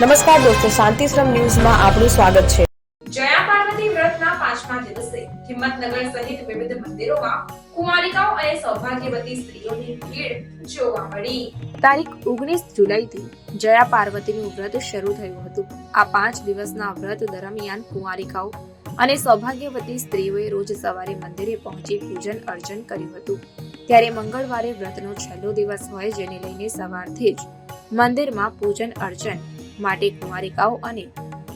નમસ્કાર દોસ્તો શાંતિશ્રમ ન્યૂઝમાં આપનું સ્વાગત છે. જયા પાર્વતી વ્રતના પાંચમા દિવસે હિંમતનગર સહિત વિવિધ મંદિરોમાં કુમારિકાઓ અને સૌભાગ્યવતી સ્ત્રીઓની ભીડ જોવા મળી. તારીખ ઓગણીસ જુલાઈથી જયા પાર્વતીનું વ્રત શરૂ થયું હતું. આ પાંચ દિવસના વ્રત દરમિયાન કુંવારિકાઓ અને સૌભાગ્યવતી સ્ત્રીઓએ રોજ સવારે મંદિરે પહોંચી પૂજન અર્ચન કર્યું હતું. ત્યારે મંગળવારે વ્રતનો છેલ્લો દિવસ હોય જેને લઈને સવારથી જ મંદિરમાં પૂજન અર્ચન માટે કુંવારિકાઓ અને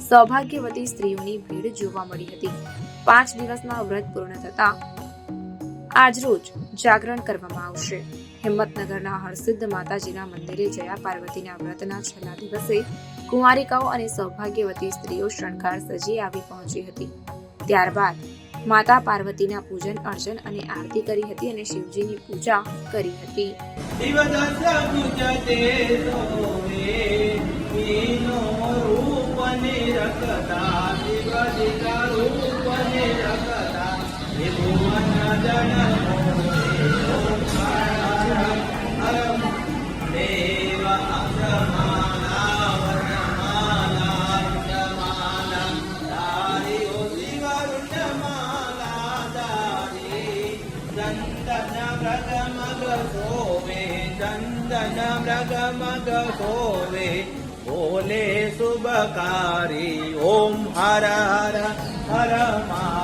સૌભાગ્યવતી સ્ત્રીઓની ભીડ જોવા મળી હતી. પાંચ દિવસના વ્રત પૂર્ણ થતા આજરોજ જાગરણ કરવામાં આવશે. હિંમતનગરના હરસિદ્ધ માતાજીના મંદિરે જયા પાર્વતીના વ્રતના છેલ્લા દિવસે કુંવારિકાઓ અને સૌભાગ્યવતી સ્ત્રીઓ શણગાર સજી આવી પહોંચી હતી. ત્યારબાદ માતા પાર્વતીના પૂજન અર્ચન અને આરતી કરી હતી અને શિવજીની પૂજા કરી હતી. ीनोपनिरगता जिवधिकरूपनिरकदा विभुवन जनो हर देवमाला जमानन्दारियो विवर्णमाला दारि चन्दन मृगमग कोवे चन्दन मृगमग कोवे સોવે શુભકારી ઓમ હર હર હર મહાદેવ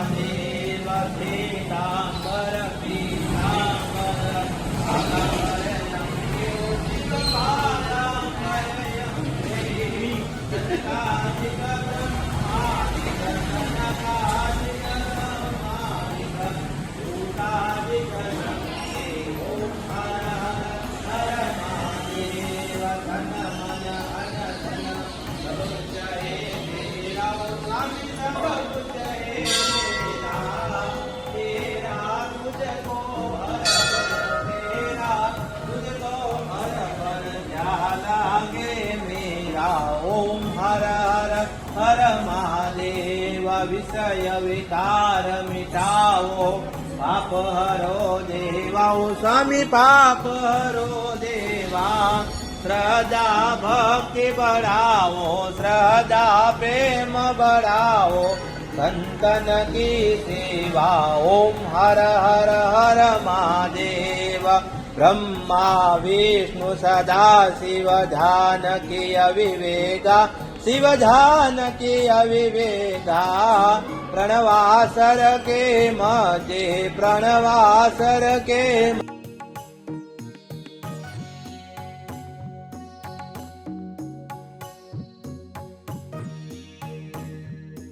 વિષય વિકાર મિટાવો પાપ હરો દેવા સ્વામી પાપ હરો દેવા. શ્રદ્ધા ભક્તિ બઢાવો, શ્રદ્ધા પ્રેમ બઢાવો, સંતન કી સેવા, ઓમ હર હર હર મહાદેવ. બ્રહ્મા, વિષ્ણુ, સદા શિવ જાનકી અવિવેગા શિવ જાનકી અવિવેગા પ્રણવાસર કે મજે પ્રણવાસર કે